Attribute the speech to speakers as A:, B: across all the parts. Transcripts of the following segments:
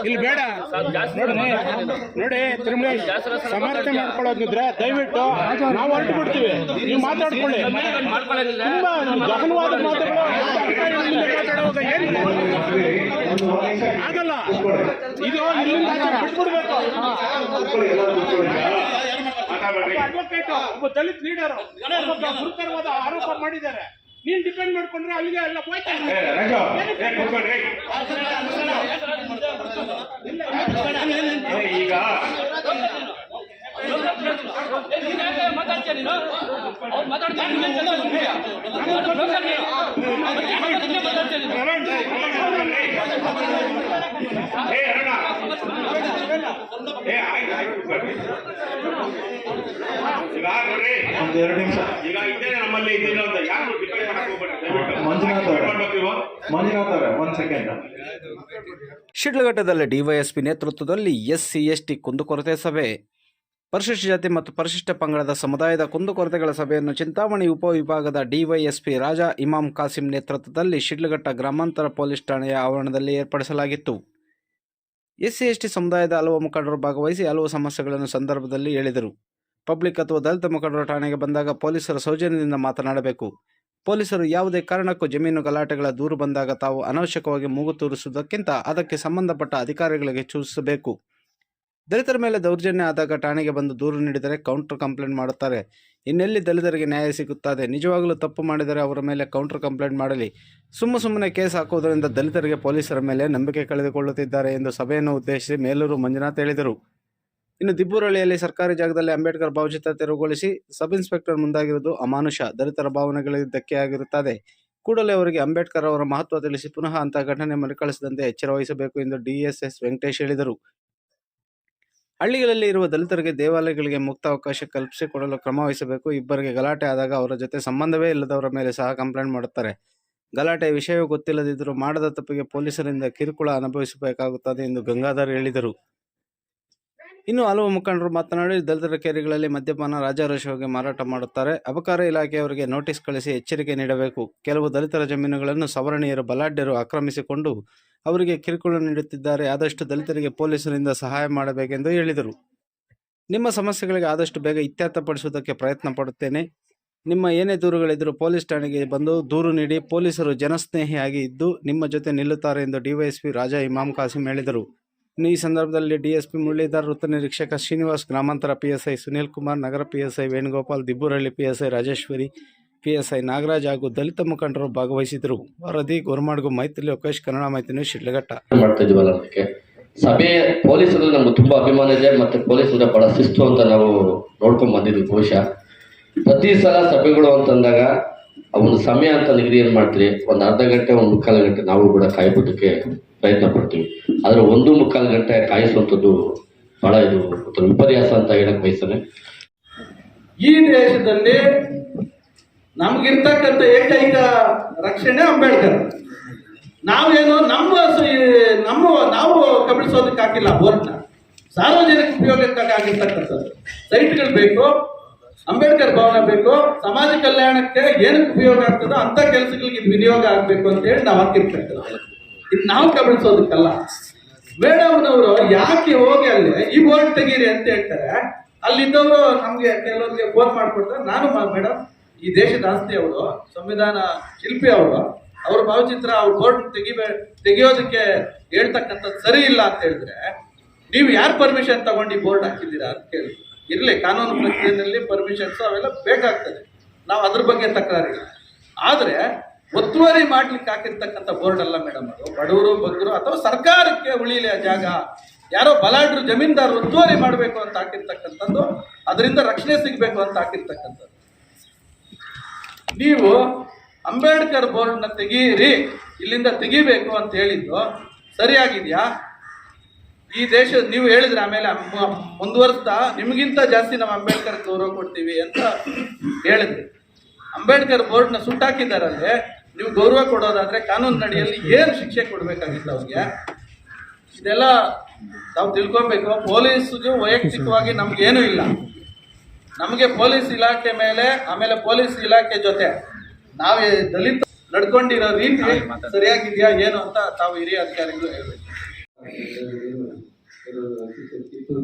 A: ಇಲ್ಲಿ ಬೇಡ ನೋಡಿ ತಿರುಮಲೇಶ್ ಸಮರ್ಥನೆ ಮಾಡ್ಕೊಳ್ಳೋದಿದ್ರೆ ದಯವಿಟ್ಟು ನಾವು ಹೊರಟು ಬಿಡ್ತೀವಿ ನೀವು ಮಾತಾಡ್ಕೊಳ್ಳಿ ತುಂಬಾ ಗಹನವಾದ ಮಾತುಗಳು ಆಗಲ್ಲ ಇದು ಇಲ್ಲಿಂದ ಬಿಟ್ಬಿಡ್ಬೇಕು ಅಡ್ವೊಕೇಟ್ ಒಬ್ಬ ದಲಿತ್ ಲೀಡರ್ ಗುರುತರವಾದ ಆರೋಪ ಮಾಡಿದ್ದಾರೆ. ನೀನ್ ಡಿಪೆಂಡ್ ಮಾಡ್ಕೊಂಡ್ರೆ ಅಲ್ಲಿಗೆ ಎಲ್ಲ ಹೋಯ್ತಾ
B: ಈಗ ಏ
C: ಒಂದ್ ಎರಡು ನಿಮಿಷ.
B: ಈಗ ಇದ್ದೇನೆ ನಮ್ಮಲ್ಲಿ ಇದ್ದೇನೆ ಅಂತ. ಯಾರು ಡಿಪೆಂಡ್ ಮಾಡಕ್ ಹೋಗ್ಬೇಡಿ. ದಯವಿಟ್ಟು.
C: ಮಂಜುನಾಥ್ ಅವರೇ.
B: ಮಾಡ್ಬೇಕು
C: ಮಂಜುನಾಥ್ ಅವರೇ ಒಂದ್ ಸೆಕೆಂಡ್
D: ಶಿಡ್ಲಘಟ್ಟದಲ್ಲಿ ಡಿವೈಎಸ್ಪಿ ನೇತೃತ್ವದಲ್ಲಿ ಎಸ್ಸಿ ಎಸ್ಟಿ ಕುಂದುಕೊರತೆ ಸಭೆ. ಪರಿಶಿಷ್ಟ ಜಾತಿ ಮತ್ತು ಪರಿಶಿಷ್ಟ ಪಂಗಡದ ಸಮುದಾಯದ ಕುಂದುಕೊರತೆಗಳ ಸಭೆಯನ್ನು ಚಿಂತಾಮಣಿ ಉಪವಿಭಾಗದ ಡಿವೈಎಸ್ಪಿ ರಾಜಾ ಇಮಾಮ್ ಕಾಸಿಂ ನೇತೃತ್ವದಲ್ಲಿ ಶಿಡ್ಲಘಟ್ಟ ಗ್ರಾಮಾಂತರ ಪೊಲೀಸ್ ಠಾಣೆಯ ಆವರಣದಲ್ಲಿ ಏರ್ಪಡಿಸಲಾಗಿತ್ತು. ಎಸ್ಸಿ ಎಸ್ಟಿ ಸಮುದಾಯದ ಹಲವು ಮುಖಂಡರು ಭಾಗವಹಿಸಿ ಹಲವು ಸಮಸ್ಯೆಗಳನ್ನು ಸಂದರ್ಭದಲ್ಲಿ ಹೇಳಿದರು. ಪಬ್ಲಿಕ್ ಅಥವಾ ದಲಿತ ಮುಖಂಡರು ಠಾಣೆಗೆ ಬಂದಾಗ ಪೊಲೀಸರ ಸೌಜನ್ಯದಿಂದ ಮಾತನಾಡಬೇಕು. ಪೊಲೀಸರು ಯಾವುದೇ ಕಾರಣಕ್ಕೂ ಜಮೀನು ಗಲಾಟೆಗಳ ದೂರು ಬಂದಾಗ ತಾವು ಅನವಶ್ಯಕವಾಗಿ ಮೂಗು ತೂರಿಸುವುದಕ್ಕಿಂತ ಅದಕ್ಕೆ ಸಂಬಂಧಪಟ್ಟ ಅಧಿಕಾರಿಗಳಿಗೆ ಸೂಚಿಸಬೇಕು. ದಲಿತರ ಮೇಲೆ ದೌರ್ಜನ್ಯ ಆದಾಗ ಠಾಣೆಗೆ ಬಂದು ದೂರು ನೀಡಿದರೆ ಕೌಂಟರ್ ಕಂಪ್ಲೇಂಟ್ ಮಾಡುತ್ತಾರೆ. ಇನ್ನೆಲ್ಲಿ ದಲಿತರಿಗೆ ನ್ಯಾಯ ಸಿಗುತ್ತದೆ? ನಿಜವಾಗಲೂ ತಪ್ಪು ಮಾಡಿದರೆ ಅವರ ಮೇಲೆ ಕೌಂಟರ್ ಕಂಪ್ಲೇಂಟ್ ಮಾಡಲಿ. ಸುಮ್ಮ ಸುಮ್ಮನೆ ಕೇಸ್ ಹಾಕುವುದರಿಂದ ದಲಿತರಿಗೆ ಪೊಲೀಸರ ಮೇಲೆ ನಂಬಿಕೆ ಕಳೆದುಕೊಳ್ಳುತ್ತಿದ್ದಾರೆ ಎಂದು ಸಭೆಯನ್ನು ಉದ್ದೇಶಿಸಿ ಮೇಲೂರು ಮಂಜುನಾಥ್ ಹೇಳಿದರು. ಇನ್ನು ದಿಬ್ಬೂರಳ್ಳಿಯಲ್ಲಿ ಸರ್ಕಾರಿ ಜಾಗದಲ್ಲಿ ಅಂಬೇಡ್ಕರ್ ಭಾವಚಿತ್ರ ತೆರವುಗೊಳಿಸಿ ಸಬ್ ಇನ್ಸ್ಪೆಕ್ಟರ್ ಮುಂದಾಗಿರುವುದು ಅಮಾನುಷ. ದಲಿತರ ಭಾವನೆಗಳಿಗೆ ಧಕ್ಕೆಯಾಗಿರುತ್ತದೆ. ಕೂಡಲೇ ಅವರಿಗೆ ಅಂಬೇಡ್ಕರ್ ಅವರ ಮಹತ್ವ ತಿಳಿಸಿ ಪುನಃ ಅಂತಹ ಘಟನೆ ಮರುಕಳಿಸದಂತೆ ಎಚ್ಚರ ವಹಿಸಬೇಕು ಎಂದು ಡಿಎಸ್ಎಸ್ ವೆಂಕಟೇಶ್ ಹೇಳಿದರು. ಹಳ್ಳಿಗಳಲ್ಲಿ ಇರುವ ದಲಿತರಿಗೆ ದೇವಾಲಯಗಳಿಗೆ ಮುಕ್ತ ಅವಕಾಶ ಕಲ್ಪಿಸಿಕೊಡಲು ಕ್ರಮ ವಹಿಸಬೇಕು. ಇಬ್ಬರಿಗೆ ಗಲಾಟೆ ಆದಾಗ ಅವರ ಜೊತೆ ಸಂಬಂಧವೇ ಇಲ್ಲದವರ ಮೇಲೆ ಸಹ ಕಂಪ್ಲೇಂಟ್ ಮಾಡುತ್ತಾರೆ. ಗಲಾಟೆ ವಿಷಯವೂ ಗೊತ್ತಿಲ್ಲದಿದ್ದರೂ ಮಾಡದ ತಪ್ಪಿಗೆ ಪೊಲೀಸರಿಂದ ಕಿರುಕುಳ ಅನುಭವಿಸಬೇಕಾಗುತ್ತದೆ ಎಂದು ಗಂಗಾಧರ್ ಹೇಳಿದರು. ಇನ್ನು ಹಲವು ಮುಖಂಡರು ಮಾತನಾಡಿ ದಲಿತರ ಕೇರಿಗಳಲ್ಲಿ ಮದ್ಯಪಾನ, ರಾಜಾರೋಷವಾಗಿ ಮಾರಾಟ ಮಾಡುತ್ತಾರೆ. ಅಬಕಾರ ಇಲಾಖೆಯವರಿಗೆ ನೋಟಿಸ್ ಕಳಿಸಿ ಎಚ್ಚರಿಕೆ ನೀಡಬೇಕು. ಕೆಲವು ದಲಿತರ ಜಮೀನುಗಳನ್ನು ಸವರ್ಣೀಯರು, ಬಲಾಢ್ಯರು ಆಕ್ರಮಿಸಿಕೊಂಡು ಅವರಿಗೆ ಕಿರುಕುಳ ನೀಡುತ್ತಿದ್ದಾರೆ. ಆದಷ್ಟು ದಲಿತರಿಗೆ ಪೊಲೀಸರಿಂದ ಸಹಾಯ ಮಾಡಬೇಕೆಂದು ಹೇಳಿದರು. ನಿಮ್ಮ ಸಮಸ್ಯೆಗಳಿಗೆ ಆದಷ್ಟು ಬೇಗ ಇತ್ಯರ್ಥಪಡಿಸುವುದಕ್ಕೆ ಪ್ರಯತ್ನ ಪಡುತ್ತೇನೆ. ನಿಮ್ಮ ಏನೇ ದೂರುಗಳಿದ್ದರೂ ಪೊಲೀಸ್ ಠಾಣೆಗೆ ಬಂದು ದೂರು ನೀಡಿ ಪೊಲೀಸರು ಜನಸ್ನೇಹಿಯಾಗಿ ಇದ್ದು ನಿಮ್ಮ ಜೊತೆ ನಿಲ್ಲುತ್ತಾರೆ ಎಂದು ಡಿವೈಎಸ್ಪಿ ರಾಜಾ ಇಮಾಮ್ ಕಾಸಿಂ ಹೇಳಿದರು. ಈ ಸಂದರ್ಭದಲ್ಲಿ ಡಿಎಸ್ಪಿ ಮುರಳೀಧರ್, ವೃತ್ತ ನಿರೀಕ್ಷಕ ಶ್ರೀನಿವಾಸ್, ಗ್ರಾಮಾಂತರ ಪಿಎಸ್ಐ ಸುನೀಲ್ ಕುಮಾರ್ ನಗರ PSI Venugopal Dibburahalli PSI Rajeshwari PSI Nagaraj ಹಾಗೂ ದಲಿತ ಮುಖಂಡರು ಭಾಗವಹಿಸಿದರು ವರದಿ, ಗೋರ್ಮಾಡ್ಗು, ಮೈತ್ರಿ, ಲೋಕೇಶ್, ಕನ್ನಡ ಮೈತ್ರಿ ಶಿಡ್ಲಘಟ್ಟ.
E: ಸಭೆ, ಪೊಲೀಸರು ನಮ್ಗೆ ತುಂಬಾ ಅಭಿಮಾನ ಇದೆ ಮತ್ತೆ ಪೊಲೀಸರ ಬಹಳ ಶಿಸ್ತು ಅಂತ ನಾವು ನೋಡ್ಕೊಂಡ್ ಬಂದಿದ್ವಿ ಬಹುಶಃ. ಪ್ರತಿ ಸಲ ಸಭೆಗಳು ಅಂತಂದಾಗ ಆ ಒಂದು ಸಮಯ ಅಂತ ನಿಗದಿ ಏನ್ ಮಾಡ್ತೀರಿ? ಒಂದು ಅರ್ಧ ಗಂಟೆ, ಒಂದು ಮುಕ್ಕಾಲು ಗಂಟೆ ನಾವು ಕೂಡ ಕಾಯ್ಬಿಟ್ಟಕ್ಕೆ ಪ್ರಯತ್ನ ಪಡ್ತೀವಿ. ಆದ್ರೆ ಒಂದು ಮುಕ್ಕಾಲು ಗಂಟೆ ಕಾಯಿಸುವಂಥದ್ದು ಬಹಳ ಇದು ವಿಪರ್ಯಾಸ ಅಂತ ಹೇಳಕ್ ಬಯಸ್ತಾನೆ.
F: ಈ ದೇಶದಲ್ಲಿ ನಮ್ಗಿರ್ತಕ್ಕಂಥ ಏಕೈಕ ರಕ್ಷಣೆ ಅಂಬೇಡ್ಕರ್. ನಾವೇನು ನಮ್ಮ ನಮ್ಮ ನಾವು ಕಬಳಿಸೋದಕ್ಕೆ ಹಾಕಿಲ್ಲ ಬೋರ್ಡ್ನ ಸಾರ್ವಜನಿಕ ಉಪಯೋಗಕ್ಕಾಗಿ ಆಗಿರ್ತಕ್ಕಂಥದ್ದು. ಸೈಟ್ಗಳು ಬೇಕು. ಅಂಬೇಡ್ಕರ್ ಭವನ ಬೇಕು. ಸಮಾಜ ಕಲ್ಯಾಣಕ್ಕೆ ಏನಕ್ಕೆ ಉಪಯೋಗ ಆಗ್ತದೋ ಅಂತ ಕೆಲಸಗಳಿಗೆ ಇದು ವಿನಿಯೋಗ ಆಗಬೇಕು ಅಂತ ಹೇಳಿ ನಾವು ಹಾಕಿರ್ತಕ್ಕಂಥದ್ದು ಇದು ನಾವು ಕಬಳಿಸೋದಕ್ಕಲ್ಲ. ಮೇಡಮ್ನವರು ಯಾಕೆ ಹೋಗಿ ಅಲ್ಲಿ, ಈ ಬೋರ್ಡ್ ತೆಗೀರಿ ಅಂತ ಹೇಳ್ತಾರೆ. ಅಲ್ಲಿದ್ದವರು ನಮ್ಗೆ ಕೆಲವರಿಗೆ ಫೋನ್ ಮಾಡ್ಕೊಡ್ತಾರೆ ನಾನು ಮೇಡಮ್, ಈ ದೇಶದ ಆಸ್ತಿ ಅವರು, ಸಂವಿಧಾನ ಶಿಲ್ಪಿ ಅವರು, ಅವ್ರ ಭಾವಚಿತ್ರ ಅವ್ರ ಬೋರ್ಡ್ ತೆಗಿಬೇ ತೆಗಿಯೋದಕ್ಕೆ ಹೇಳ್ತಕ್ಕಂಥದ್ದು ಸರಿ ಇಲ್ಲ ಅಂತ ಹೇಳಿದ್ರೆ, ನೀವು ಯಾರು ಪರ್ಮಿಷನ್ ತಗೊಂಡು ಈ ಬೋರ್ಡ್ ಹಾಕಿದ್ದೀರಾ ಅಂತ ಕೇಳಿ ಇರಲಿ, ಕಾನೂನು ಪ್ರಕ್ರಿಯೆಯಲ್ಲಿ ಪರ್ಮಿಷನ್ಸ್ ಅವೆಲ್ಲ ಬೇಕಾಗ್ತದೆ. ನಾವು ಅದ್ರ ಬಗ್ಗೆ ತಕರಾರಿಲ್ಲ. ಆದರೆ, ಒತ್ತುವರಿ ಮಾಡ್ಲಿಕ್ಕೆ ಹಾಕಿರ್ತಕ್ಕಂಥ ಬೋರ್ಡ್ ಅಲ್ಲ ಮೇಡಮ್ ಅದು. ಬಡವರು ಬಗ್ಗರು ಅಥವಾ ಸರ್ಕಾರಕ್ಕೆ ಉಳಿಲಿ ಆ ಜಾಗ, ಯಾರೋ ಬಲಾಢ್ರು ಜಮೀನ್ದಾರರು ಒತ್ತುವರಿ ಮಾಡಬೇಕು ಅಂತ ಹಾಕಿರ್ತಕ್ಕಂಥದ್ದು, ಅದರಿಂದ ರಕ್ಷಣೆ ಸಿಗಬೇಕು ಅಂತ ಹಾಕಿರ್ತಕ್ಕಂಥದ್ದು. ನೀವು ಅಂಬೇಡ್ಕರ್ ಬೋರ್ಡ್ನ ತೆಗೀರಿ, ಇಲ್ಲಿಂದ ತೆಗಿಬೇಕು ಅಂತ ಹೇಳಿದ್ದು, ಸರಿಯಾಗಿದೆಯಾ? ಈ ದೇಶ ನೀವು ಹೇಳಿದ್ರೆ ಆಮೇಲೆ ಮುಂದುವರಿಸ್ತಾ ನಿಮಗಿಂತ ಜಾಸ್ತಿ ನಾವು ಅಂಬೇಡ್ಕರ್ ಗೌರವ ಕೊಡ್ತೀವಿ ಅಂತ ಹೇಳಿದ್ರು. ಅಂಬೇಡ್ಕರ್ ಬೋರ್ಡ್ನ ಸುಟ್ಟಾಕಿದ್ದಾರಲ್ಲಿ ನೀವು ಗೌರವ ಕೊಡೋದಾದ್ರೆ ಕಾನೂನಿನಡಿಯಲ್ಲಿ ಏನು ಶಿಕ್ಷೆ ಕೊಡಬೇಕಾಗಿತ್ತು ಅವ್ರಿಗೆ? ಇದೆಲ್ಲ ನಾವು ತಿಳ್ಕೊಬೇಕು. ಪೊಲೀಸ್ಗೆ ವೈಯಕ್ತಿಕವಾಗಿ ನಮ್ಗೇನೂ ಇಲ್ಲ. ನಮಗೆ ಪೊಲೀಸ್ ಇಲಾಖೆ ಮೇಲೆ ಆಮೇಲೆ ಪೊಲೀಸ್ ಇಲಾಖೆ ಜೊತೆ.
G: ನಾವೇ ದಲಿತ ನಡ್ಕೊಂಡಿರೋ ರೀತಿ ಸರಿಯಾಗಿದೆಯಾ ಏನು ಅಂತ ತಾವು ಹಿರಿಯ ಅಧಿಕಾರಿಗಳು ಹೇಳ್ಬೇಕು.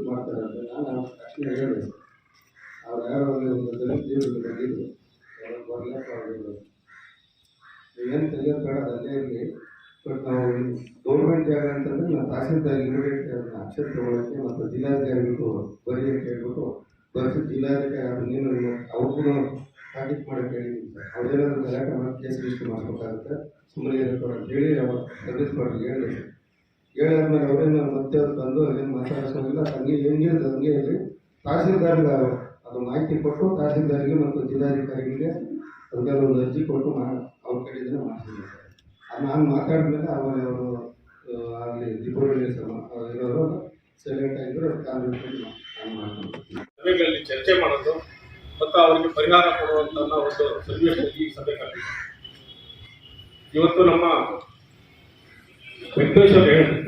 H: ಮಾಡ್ತಾರೆ ಅಂತ ನಾನು ತಕ್ಷಣ ಹೇಳಿದೆ ಅವ್ರು ಯಾರೋ ಒಂದು ದಲಿತ ಜೀವನ ಬಂದಿದ್ರು ಅವ್ರು ಬರ್ಲಕ್ಕ ಏನು ನಾವು ಗೌರ್ಮೆಂಟ್ ಜಾಗ ಅಂತಂದರೆ ಅಕ್ಷರ ತಗೊಳಕ್ಕೆ ಮತ್ತು ಜಿಲ್ಲಾಧಿಕಾರಿಗಳು ಬರೀ ಹೇಳ್ಬಿಟ್ಟು ಬರ್ಸಿ ಜಿಲ್ಲಾಧಿಕಾರಿ ಅದು ನೀನು ಅವ್ರಿಗೂ ಕಾಂಟ್ಯಾಕ್ಟ್ ಮಾಡಕ್ಕೆ ಹೇಳಿದ್ದೀನಿ ಸರ್ ಅವ್ರೇನಾದ್ರು ಗಲಾಟೆ ಮಾಡಿ ಕೇಸ್ ಮಾಡ್ಬೇಕಾಗುತ್ತೆ ಸುಮ್ಮನೆ ಅಂತ ಹೇಳಿ ಅವ್ರು ಸರ್ವಿಸ್ ಮಾಡಿ ಹೇಳಾದ್ಮೇಲೆ ಅವರೇನು ಮತ್ತೆ ಅವ್ರು ಬಂದು ಏನು ಮಾತಾಡಿಸೋದಿಲ್ಲ ಹಂಗೆ ಹೆಂಗಿರುತ್ತೆ ಹಂಗೆ ಇರಲಿ ತಹಸೀಲ್ದಾರ್ಗೆ ಅದು ಮಾಹಿತಿ ಕೊಟ್ಟು ತಹಸೀಲ್ದಾರ್ಗೆ ಮತ್ತು ಜಿಲ್ಲಾಧಿಕಾರಿಗಳಿಗೆ ಅದಕ್ಕೆ ಒಂದು ಅರ್ಜಿ ಕೊಟ್ಟು ಮಾ, ಅವ್ರ ಕಡೆಯಿಂದ ಮಾಡಿಸಿದ್ದಾರೆ ಅದು ನಾನು ಮಾತಾಡಿದ್ಮೇಲೆ ಆಮೇಲೆ ಅವರು ಅಲ್ಲಿ ದೀಪಾವಳಿ ಇರೋರು ಸೈಲೆಂಟ್ ಆಗಿದ್ರು
A: ಚರ್ಚೆ ಮಾಡೋದು ಮತ್ತು ಅವರಿಗೆ ಪರಿಹಾರ ಕೊಡುವಂಥ ಒಂದು ಸನ್ನಿವೇಶದಲ್ಲಿ ಸಭೆ ಕರೆದಿದೆ ಇವತ್ತು ನಮ್ಮ ವೆಂಕಟೇಶ್ವರ ಹೇಳಿದ್ರು.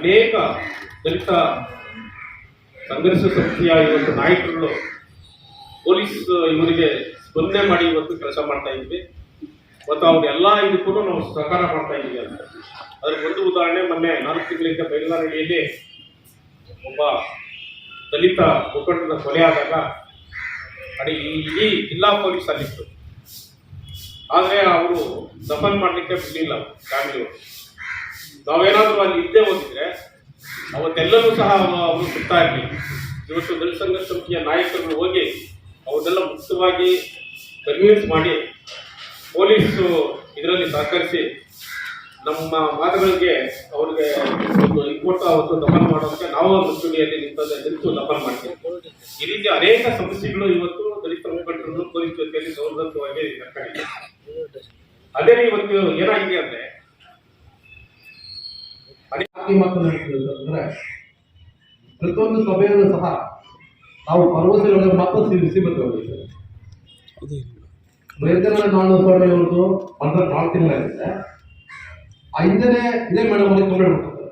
A: ಅನೇಕ ದಲಿತ ಸಂಘರ್ಷ ಸಮಿತಿಯ ಇವತ್ತು ನಾಯಕರುಗಳು ಪೊಲೀಸ್, ಇವರಿಗೆ ಸ್ಪಂದನೆ ಮಾಡಿ ಇವತ್ತು ಕೆಲಸ ಮಾಡ್ತಾ ಇದ್ವಿ. ಮತ್ತು ಅವ್ರೆಲ್ಲ ಇದಕ್ಕೂ ನಾವು ಸಹಕಾರ ಮಾಡ್ತಾ ಇದ್ದೀವಿ ಅಂತ. ಅದಕ್ಕೆ ಒಂದು ಉದಾಹರಣೆ, ಮೊನ್ನೆ ನಾಲ್ಕು ತಿಂಗಳಿಂದ ಬೈಲಾರಳ್ಳಿಯಲ್ಲಿ ಒಬ್ಬ ದಲಿತ ಮುಖಂಡನ ಕೊಲೆ ಆದಾಗ ಅಡಿ ಇಡೀ ಜಿಲ್ಲಾ ಪೊಲೀಸ್ ಅಲ್ಲಿತ್ತು. ಆದರೆ ಅವರು ದಫನ್ ಮಾಡಲಿಕ್ಕೆ ಬಿಡಲಿಲ್ಲ ಫ್ಯಾಮಿಲಿಯವರು ನಾವೇನಾದರೂ ಅಲ್ಲಿ ಇದ್ದೇ ಹೋಗಿದ್ರೆ ಅವತ್ತೆಲ್ಲರೂ ಸಹ ಅವ- ಅವರು ಸುತ್ತಾ ಇರಲಿಲ್ಲ ಇವತ್ತು ದಲಿತ ಸಂಘರ್ಷ ಸಮಿತಿಯ ನಾಯಕರು ಹೋಗಿ ಅವನ್ನೆಲ್ಲ ಮುಕ್ತವಾಗಿ ಕನ್ವಿನ್ಸ್ ಮಾಡಿ ಪೊಲೀಸು ಇದರಲ್ಲಿ ಸಹಕರಿಸಿ ನಮ್ಮ ಮಾತುಗಳಿಗೆ ಅವ್ರಿಗೆ ಒಂದು ಇಂಪೋರ್ಟ್ ಅವತ್ತು ದಮನ ಮಾಡೋದಕ್ಕೆ ನಾವು ಮುಂಚೂಣಿಯಲ್ಲಿ ನಿಂತದೆ ನಿಂತು ದಮನ ಮಾಡ್ತೀವಿ ಈ ರೀತಿ ಅನೇಕ ಸಮಸ್ಯೆಗಳು ಇವತ್ತು ದಲಿತ ಮುಖಂಡರು ಪೊಲೀಸ್ ಜೊತೆಯಲ್ಲಿ ಸೌಲಭ್ಯವಾಗಿ ಅದೇ ಇವತ್ತು ಏನಾಗಿದೆ ಅಂದ್ರೆ
H: ಜಾತಿ ಮಾತನಾಡ್ತಿದ್ರೆ ಪ್ರತಿಯೊಂದು ಸಭೆಯನ್ನು ಸಹ ನಾವು ಭರವಸೆಗಳಿಗೆ ಮಾತ್ರ ಸೇರಿಸಿ ಸೀಮಿತವಾಗಿದ್ದೇವೆ ನಾಳೆ ನಾನು ಸ್ವಾಮಿ ಅವ್ರದ್ದು ಬಂದ ನಾಲ್ಕು ತಿಂಗಳಾಗಿದೆ. ಆ ಹಿಂದೆನೆ ಇದೇ ಮೇಡಮ್ ಅವ್ರಿಗೆ ಕಂಪ್ಲೇಂಟ್ ಕೊಡ್ತಾರೆ